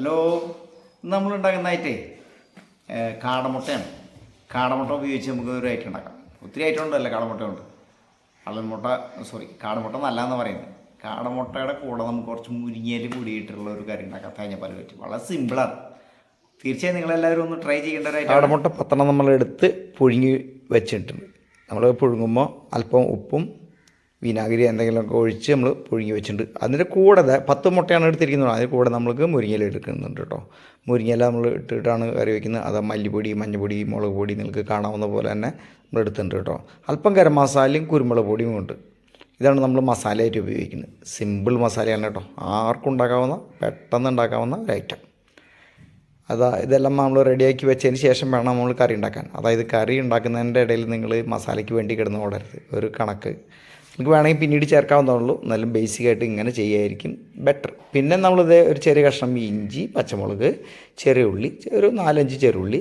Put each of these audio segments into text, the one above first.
Hello നമ്മൾ ഉണ്ടാക്കുന്ന ഐറ്റേ കാടമുട്ടയാണ്. കാടമുട്ട ഉപയോഗിച്ച് നമുക്ക് ഒരു ഐറ്റം ഉണ്ടാക്കാം. ഒത്തിരി ഐറ്റം ഉണ്ടല്ലോ കാടമുട്ട ഉണ്ട് കള്ളൻമുട്ട സോറി കാടമുട്ട നല്ലതെന്ന് പറയുന്നത്. കാടമുട്ടയുടെ കൂടെ നമുക്ക് കുറച്ച് മുരിങ്ങയിൽ കൂടിയിട്ടുള്ള ഒരു കറി ഉണ്ടാക്കാം പല വെച്ച് വളരെ സിമ്പിളാണ്. തീർച്ചയായും നിങ്ങളെല്ലാവരും ഒന്ന് ട്രൈ ചെയ്യേണ്ട ഒരു കാടമുട്ട പത്തെണ്ണം നമ്മളെടുത്ത് പുഴുങ്ങി വെച്ചിട്ടുണ്ട്. നമ്മൾ പുഴുങ്ങുമ്പോൾ അല്പം ഉപ്പും വിനാഗിരി എന്തെങ്കിലുമൊക്കെ ഒഴിച്ച് നമ്മൾ പുഴുങ്ങി വെച്ചിട്ടുണ്ട്. അതിന്റെ കൂടെ പത്ത് മുട്ടയാണ് എടുത്തിരിക്കുന്നത്. അതിന്റെ കൂടെ നമ്മൾക്ക് മുരിങ്ങയില എടുക്കുന്നുണ്ട് കേട്ടോ. മുരിങ്ങയില നമ്മൾ ഇട്ടിട്ടാണ് കറി വയ്ക്കുന്നത് അത് മല്ലിപ്പൊടി മഞ്ഞൾപ്പൊടി മുളക് പൊടി നിങ്ങൾക്ക് കാണാവുന്ന പോലെ തന്നെ നമ്മൾ എടുത്തിട്ടുണ്ട് കേട്ടോ. അല്പം ഗരം മസാലയും കുരുമുളക് പൊടിയും ഉണ്ട്. ഇതാണ് നമ്മൾ മസാലയായിട്ട് ഉപയോഗിക്കുന്നത്. സിമ്പിൾ മസാലയാണ് കേട്ടോ. ആർക്കും ഉണ്ടാക്കാവുന്ന പെട്ടെന്ന് ഉണ്ടാക്കാവുന്ന ഒരു ഐറ്റം. അതാ ഇതെല്ലാം നമ്മൾ റെഡിയാക്കി വെച്ചതിന് ശേഷം വേണം നമ്മൾ കറി ഉണ്ടാക്കാൻ. അതായത് കറി ഉണ്ടാക്കുന്നതിന്റെ ഇടയിൽ നിങ്ങൾ മസാലയ്ക്ക് വേണ്ടി കിടന്ന് ഓടരുത്. ഒരു കണക്ക്. നിങ്ങൾക്ക് വേണമെങ്കിൽ പിന്നീട് ചേർക്കാവുന്നതുള്ളൂ എന്നാലും ബേസിക്കായിട്ട് ഇങ്ങനെ ചെയ്യായിരിക്കും ബെറ്റർ പിന്നെ നമ്മളിത് ഒരു ചെറിയ കഷ്ണം ഇഞ്ചി പച്ചമുളക് ചെറിയ ഉള്ളി ഒരു നാലഞ്ച് ചെറുള്ളി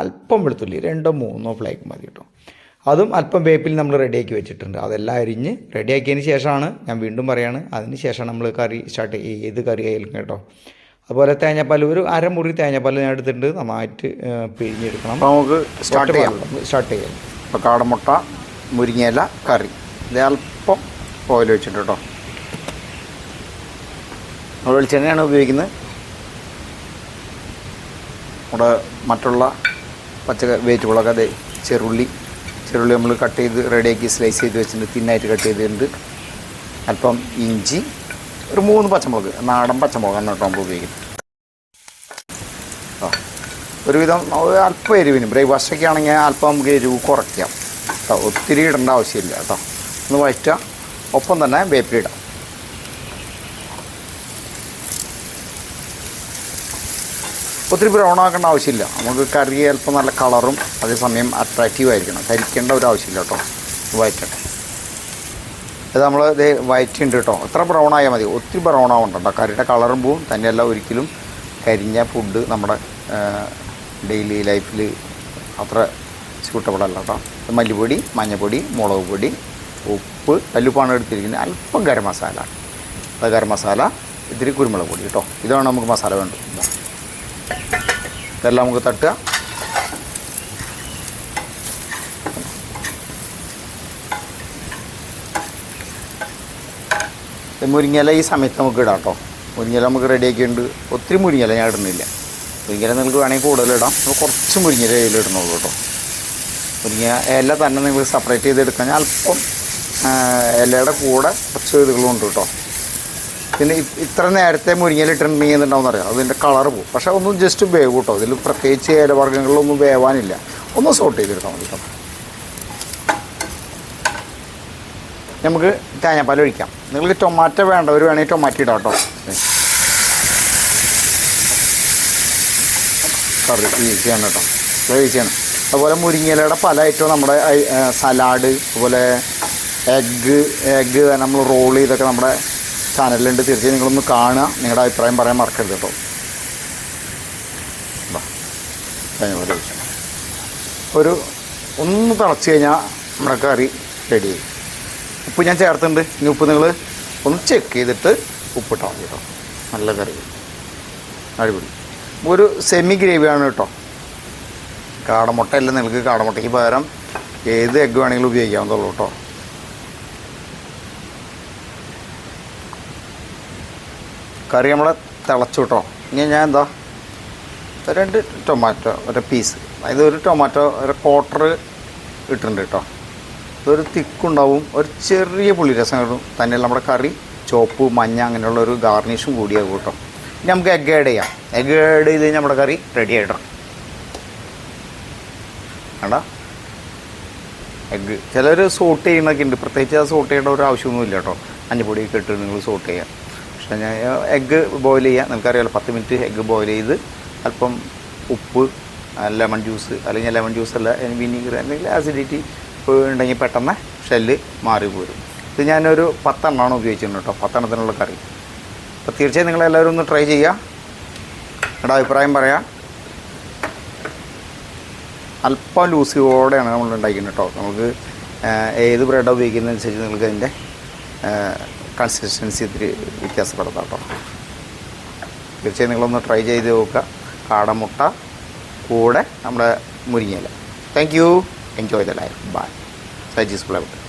അല്പം വെളുത്തുള്ളി രണ്ടോ മൂന്നോ ഫ്ലേക്ക് മതി കേട്ടോ. അതും അല്പം വേപ്പിൽ നമ്മൾ റെഡിയാക്കി വെച്ചിട്ടുണ്ട്. അതെല്ലാം അരിഞ്ഞ് റെഡിയാക്കിയതിന് ശേഷമാണ് ഞാൻ വീണ്ടും പറയാണ്. അതിന് ശേഷം നമ്മൾ കറി സ്റ്റാർട്ട് ഏത് കറി ആയാലും കേട്ടോ. അതുപോലെ തേങ്ങാപ്പാൽ ഒരു അരമുറി തേങ്ങാപ്പാൽ ഞാൻ എടുത്തിട്ടുണ്ട്. നന്നായിട്ട് പിഴിഞ്ഞെടുക്കണം. നമുക്ക് സ്റ്റാർട്ട് ചെയ്യാം. സ്റ്റാർട്ട് ചെയ്യാം. ഇപ്പോൾ കാടമുട്ട മുരിങ്ങയില കറി. ഇത് അല്പം ഓയിൽ വെച്ചിട്ട് കേട്ടോ. നമ്മൾ വെളിച്ചെണ്ണയാണ് ഉപയോഗിക്കുന്നത്. നമ്മുടെ മറ്റുള്ള പച്ച വെജിറ്റബിളൊക്കെ അതെ ചെറുള്ളി. ചെറുള്ളി നമ്മൾ കട്ട് ചെയ്ത് റെഡിയാക്കി സ്ലൈസ് ചെയ്ത് വെച്ചിട്ടുണ്ട് തിന്നായിട്ട് കട്ട് ചെയ്തിട്ടുണ്ട്. അല്പം ഇഞ്ചി ഒരു മൂന്ന് പച്ചമുളക് നാടൻ പച്ചമുളകാണ് കേട്ടോ നമ്മൾ ഉപയോഗിക്കുന്നത്. ഒരുവിധം ഒരു അല്പം എരിവിന് ബ്രേക്ക്ഫാസ്റ്റൊക്കെ ആണെങ്കിൽ അല്പം നമുക്ക് എരിവ് കുറയ്ക്കാം. കേട്ടോ ഒത്തിരി ഇടേണ്ട ആവശ്യമില്ല കേട്ടോ. ഒന്ന് വഴറ്റുക. ഒപ്പം തന്നെ വേപ്പിലിടാം ഒത്തിരി ബ്രൗൺ ആക്കേണ്ട ആവശ്യമില്ല. നമുക്ക് കറി അല്പം നല്ല കളറും അതേസമയം അട്രാക്റ്റീവ് ആയിരിക്കണം. കരിക്കേണ്ട ഒരു ആവശ്യമില്ല കേട്ടോ. വയറ്റട്ടെ ഇത് നമ്മൾ ഇത് വയറ്റുണ്ട് കേട്ടോ. എത്ര ബ്രൗൺ ആയാൽ മതി. ഒത്തിരി ബ്രൗൺ ആവണ്ട കേട്ടോ. കറിയുടെ കളറും പോവും. തന്നെയല്ല ഒരിക്കലും കരിഞ്ഞ ഫുഡ് നമ്മുടെ ഡെയിലി ലൈഫിൽ അത്ര സ്യൂട്ടബിൾ അല്ല കേട്ടോ. മല്ലിപ്പൊടി മഞ്ഞൾപ്പൊടി മുളക് പൊടി ഉപ്പ് കല്ലുപ്പാണ് എടുത്തിരിക്കുന്നത്. അല്പം ഗരം മസാല. അത് ഗരം മസാല ഇത്തിരി കുരുമുളക് പൊടി കേട്ടോ ഇതാണ് നമുക്ക് മസാല വേണ്ടത്. ഇതാ. ഇതെല്ലാം നമുക്ക് തട്ടുക. മുരിങ്ങല ഈ സമയത്ത് നമുക്ക് ഇടാം കേട്ടോ മുരിങ്ങല നമുക്ക് റെഡിയാക്കിയിട്ടുണ്ട് ഒത്തിരി മുരിങ്ങല ഞാൻ ഇടുന്നില്ല. മുരിങ്ങല നിങ്ങൾക്ക് വേണമെങ്കിൽ കൂടുതലിടാം കുറച്ച് മുരിങ്ങല ഇടുന്നുള്ളൂ കേട്ടോ മുരിങ്ങ ഇല തന്നെ നിങ്ങൾ സെപ്പറേറ്റ് ചെയ്ത് ചെയ്തെടുക്കാൻ അല്പം ഇലയുടെ കൂടെ കുറച്ച് ഇതുകളും ഉണ്ട് കേട്ടോ. പിന്നെ ഇത്ര നേരത്തെ മുരിങ്ങയില ഇട്ടിട്ടുണ്ടെങ്കിൽ എന്തുണ്ടാവും അറിയാം അതിന്റെ കളർ പോകും പക്ഷേ ഒന്നും ജസ്റ്റ് വേവ് കേട്ടോ. ഇതിൽ പ്രത്യേകിച്ച് ഇലവർഗങ്ങളിലൊന്നും വേവാനില്ല. ഒന്ന് സോട്ട് ചെയ്തെടുത്താൽ മതി കേട്ടോ. നമുക്ക് തേങ്ങാപ്പാൽ ഒഴിക്കാം. നിങ്ങൾക്ക് ടൊമാറ്റോ വേണ്ടവർ വേണമെങ്കിൽ ടൊമാറ്റോ ഇടാം കേട്ടോ. കറി ഈസിയാണ് കേട്ടോ. ഈസിയാണ് അതുപോലെ മുരിങ്ങയിലയുടെ പല ഐറ്റവും നമ്മുടെ സലാഡ് അതുപോലെ എഗ്ഗ് എഗ്ഗ് നമ്മൾ റോൾ ചെയ്തൊക്കെ നമ്മുടെ ചാനലിലുണ്ട്. തീർച്ചയായും നിങ്ങളൊന്ന് കാണുക. നിങ്ങളുടെ അഭിപ്രായം പറയാൻ മറക്കരുത് കേട്ടോ. ഒരു ഒന്ന് തിളച്ച് കഴിഞ്ഞാൽ നമ്മുടെ കറി റെഡി ആയി ഉപ്പ് ഞാൻ ചേർത്തിട്ടുണ്ട്. ഇനി ഉപ്പ് നിങ്ങൾ ഒന്ന് ചെക്ക് ചെയ്തിട്ട് ഉപ്പിട്ടാൽ മതി കേട്ടോ. നല്ല കറി. അടിപൊളി. ഒരു സെമി ഗ്രേവിയാണ് കേട്ടോ. കാടമുട്ട അല്ല നിങ്ങൾക്ക് കാടമുട്ടയ്ക്ക് പകരം ഏത് എഗ്ഗ് വേണമെങ്കിലും ഉപയോഗിക്കാവുന്നതുള്ളൂ കേട്ടോ. കറി നമ്മളെ തിളച്ചു കേട്ടോ. ഇനി ഞാൻ എന്താ? രണ്ട് ടൊമാറ്റോ ഒരു പീസ് അതായത് ഒരു ടൊമാറ്റോ ഒരു ക്വാർട്ടർ ഇട്ടിട്ടുണ്ട് കേട്ടോ. ഇതൊരു തിക്കുണ്ടാവും ഒരു ചെറിയ പുളി രസം കിട്ടും. തന്നെയല്ല നമ്മുടെ കറി ചോപ്പ് മഞ്ഞ അങ്ങനെയുള്ള ഒരു ഗാർണിഷും കൂടിയാകും കേട്ടോ. ഇനി നമുക്ക് എഗ് ആഡ് ചെയ്യാം. എഗ് ആഡ് ചെയ്ത് കഴിഞ്ഞാൽ നമ്മുടെ കറി റെഡി ആയിട്ടോ വേണ്ട എഗ്ഗ് ചിലർ സോട്ട് ചെയ്യണമൊക്കെ ഉണ്ട്. പ്രത്യേകിച്ച് അത് സോട്ട് ചെയ്യേണ്ട ഒരു ആവശ്യമൊന്നുമില്ല കേട്ടോ. മഞ്ഞപ്പൊടിയൊക്കെ ഇട്ട് നിങ്ങൾ സോട്ട് ചെയ്യാം. എഗ്ഗ് ബോയിൽ ചെയ്യാം നിങ്ങൾക്കറിയാലോ പത്ത് മിനിറ്റ് എഗ്ഗ് ബോയിൽ ചെയ്ത് അല്പം ഉപ്പ് ലെമൺ ജ്യൂസ് അല്ലെങ്കിൽ ലെമൺ ജ്യൂസ് അല്ല വിനീഗർ അല്ലെങ്കിൽ ആസിഡിറ്റി ഉണ്ടെങ്കിൽ പെട്ടെന്ന് ഷെല്ല് മാറി പോരും. ഇത് ഞാനൊരു പത്തെണ്ണമാണ് ഉപയോഗിച്ചിട്ടുണ്ട് കേട്ടോ പത്തെണ്ണത്തിനുള്ള കറി. അപ്പോൾ തീർച്ചയായും നിങ്ങളെല്ലാവരും ഒന്ന് ട്രൈ ചെയ്യുക. നിങ്ങളുടെ അഭിപ്രായം പറയാം. അല്പം ലൂസിയോടെയാണ് നമ്മൾ ഉണ്ടാക്കുന്നത് കേട്ടോ. നമുക്ക് ഏത് ബ്രെഡാണ് ഉപയോഗിക്കുന്നതനുസരിച്ച് നിങ്ങൾക്ക് അതിന്റെ കൺസിസ്റ്റൻസി ഇത്തിരി വ്യത്യാസപ്പെടുത്താം കേട്ടോ. തീർച്ചയായും നിങ്ങളൊന്ന് ട്രൈ ചെയ്ത് നോക്കുക. കാടമുട്ട കൂടെ നമ്മുടെ മുരിങ്ങയില. Thank you enjoy the life bye Saji's Plywood